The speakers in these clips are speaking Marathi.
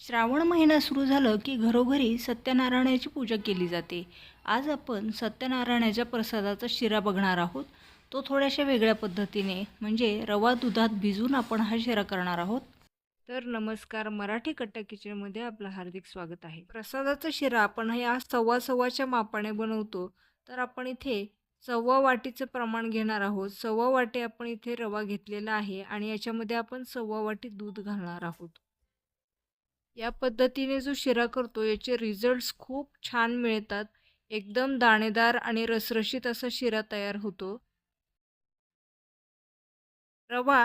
श्रावण महिना सुरू झालं की घरोघरी सत्यनारायणाची पूजा केली जाते. आज आपण सत्यनारायणाच्या प्रसादाचा शिरा बघणार आहोत. तो थोड्याशा वेगळ्या पद्धतीने म्हणजे रवा दुधात भिजून आपण हा शिरा करणार आहोत. तर नमस्कार मराठी कट्टा किचनमध्ये आपलं हार्दिक स्वागत आहे. प्रसादाचा शिरा आपण या सव्वा सव्वाच्या मापाने बनवतो. तर आपण इथे सव्वा वाटीचं प्रमाण घेणार आहोत. सव्वा वाटी आपण इथे रवा घेतलेला आहे आणि याच्यामध्ये आपण सव्वा वाटी दूध घालणार आहोत. या पद्धतीने जो शिरा करतो याचे रिझल्ट्स खूप छान मिळतात. एकदम दाणेदार आणि रसरशीत असा शिरा तयार होतो. रवा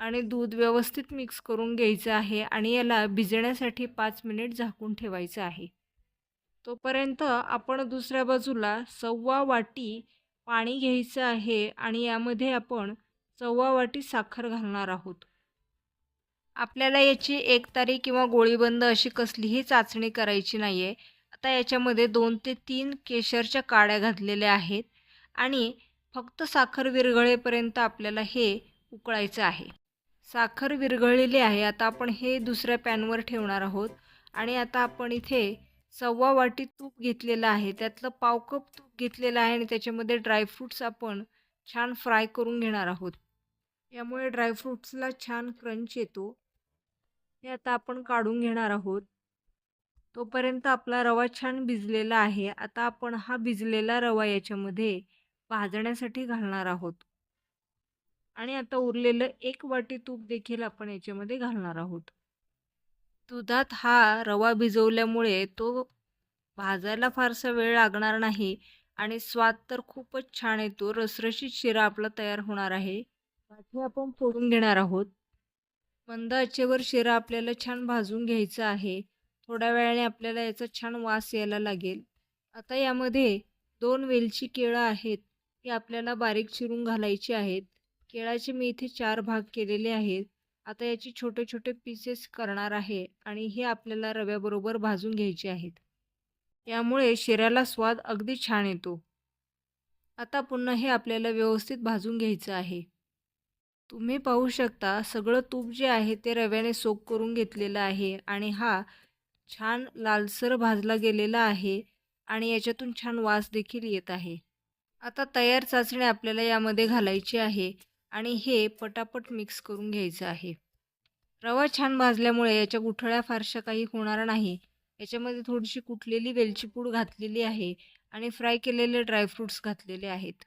आणि दूध व्यवस्थित मिक्स करून घ्यायचं आहे आणि याला भिजण्यासाठी पाच मिनिट झाकून ठेवायचं आहे. तोपर्यंत आपण दुसऱ्या बाजूला सव्वा वाटी पाणी घ्यायचं आहे आणि यामध्ये आपण सव्वा वाटी साखर घालणार आहोत. आपल्याला याची एक तारी किंवा गोळीबंद अशी कसलीही चाचणी करायची नाही आहे आता याच्यामध्ये दोन ते तीन केशरच्या काड्या घातलेल्या आहेत आणि फक्त साखर विरघळेपर्यंत आपल्याला हे उकळायचं आहे. साखर विरघळलेली आहे. आता आपण हे दुसऱ्या पॅनवर ठेवणार आहोत आणि आता आपण इथे सव्वा वाटी तूप घेतलेलं आहे. त्यातलं पाव कप तूप घेतलेलं आहे आणि त्याच्यामध्ये ड्रायफ्रूट्स आपण छान फ्राय करून घेणार आहोत. यामुळे ड्रायफ्रूट्सला छान क्रंच येतो. हे आता आपण काढून घेणार आहोत. तोपर्यंत आपला रवा छान भिजलेला आहे. आता आपण हा भिजलेला रवा याच्यामध्ये भाजण्यासाठी घालणार आहोत. आणि आता उरलेलं एक वाटी तूप देखील आपण याच्यामध्ये घालणार आहोत. दुधात हा रवा भिजवल्यामुळे तो भाजायला फारसा वेळ लागणार नाही आणि स्वाद तर खूपच छान येतो. रसरशीत शिरा आपला तयार होणार आहे. काठी आपण फोडून घेणार आहोत. मंद आचेवर शिरा आपल्याला छान भाजून घ्यायचा आहे. थोड्या वेळाने आपल्याला याचा छान वास यायला लागेल. आता यामध्ये दोन वेलची केळं आहेत. ती आपल्याला बारीक चिरून घालायची आहेत. केळाचे मी इथे चार भाग केलेले आहेत. आता याचे छोटे छोटे पीसेस करणार आहे आणि हे आपल्याला रव्याबरोबर भाजून घ्यायचे आहेत. यामुळे शिऱ्याला स्वाद अगदी छान येतो. आता पुन्हा हे आपल्याला व्यवस्थित भाजून घ्यायचं आहे. तुम्ही पाहू शकता सगळं तूप जे आहे ते रव्याने सोक करून घेतलेलं आहे आणि हा छान लालसर भाजला गेलेला आहे आणि याच्यातून छान वास देखील येत आहे. आता तयार चाचणी आपल्याला यामध्ये घालायची आहे आणि हे पटापट मिक्स करून घ्यायचं आहे. रवा छान भाजल्यामुळे याच्या गुठळ्या फारशा काही होणार नाही. याच्यामध्ये थोडीशी कुठलेली वेलची पूड घातलेली आहे आणि फ्राय केलेले ड्रायफ्रूट्स घातलेले आहेत.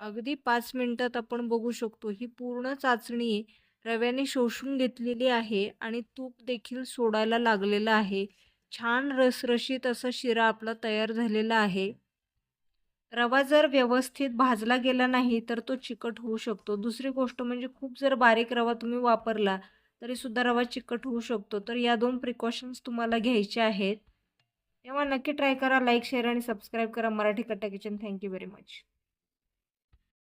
अगदी पाच मिनटात आपण बघू शकतो ही पूर्ण चाचणी रव्याने शोषून घेतलेली आहे आणि तूप देखील सोडायला लागलेलं आहे. छान रसरशीत असा शिरा आपला तयार झालेला आहे. रवा जर व्यवस्थित भाजला गेला नाही तर तो चिकट होऊ शकतो. दुसरी गोष्ट म्हणजे खूप जर बारीक रवा तुम्ही वापरला तरीसुद्धा रवा चिकट होऊ शकतो. तर या दोन प्रिकॉशन्स तुम्हाला घ्यायचे आहेत. तेव्हा नक्की ट्राय करा लाईक शेअर आणि सबस्क्राईब करा. मराठी कट्टा किचन थँक्यू व्हेरी मच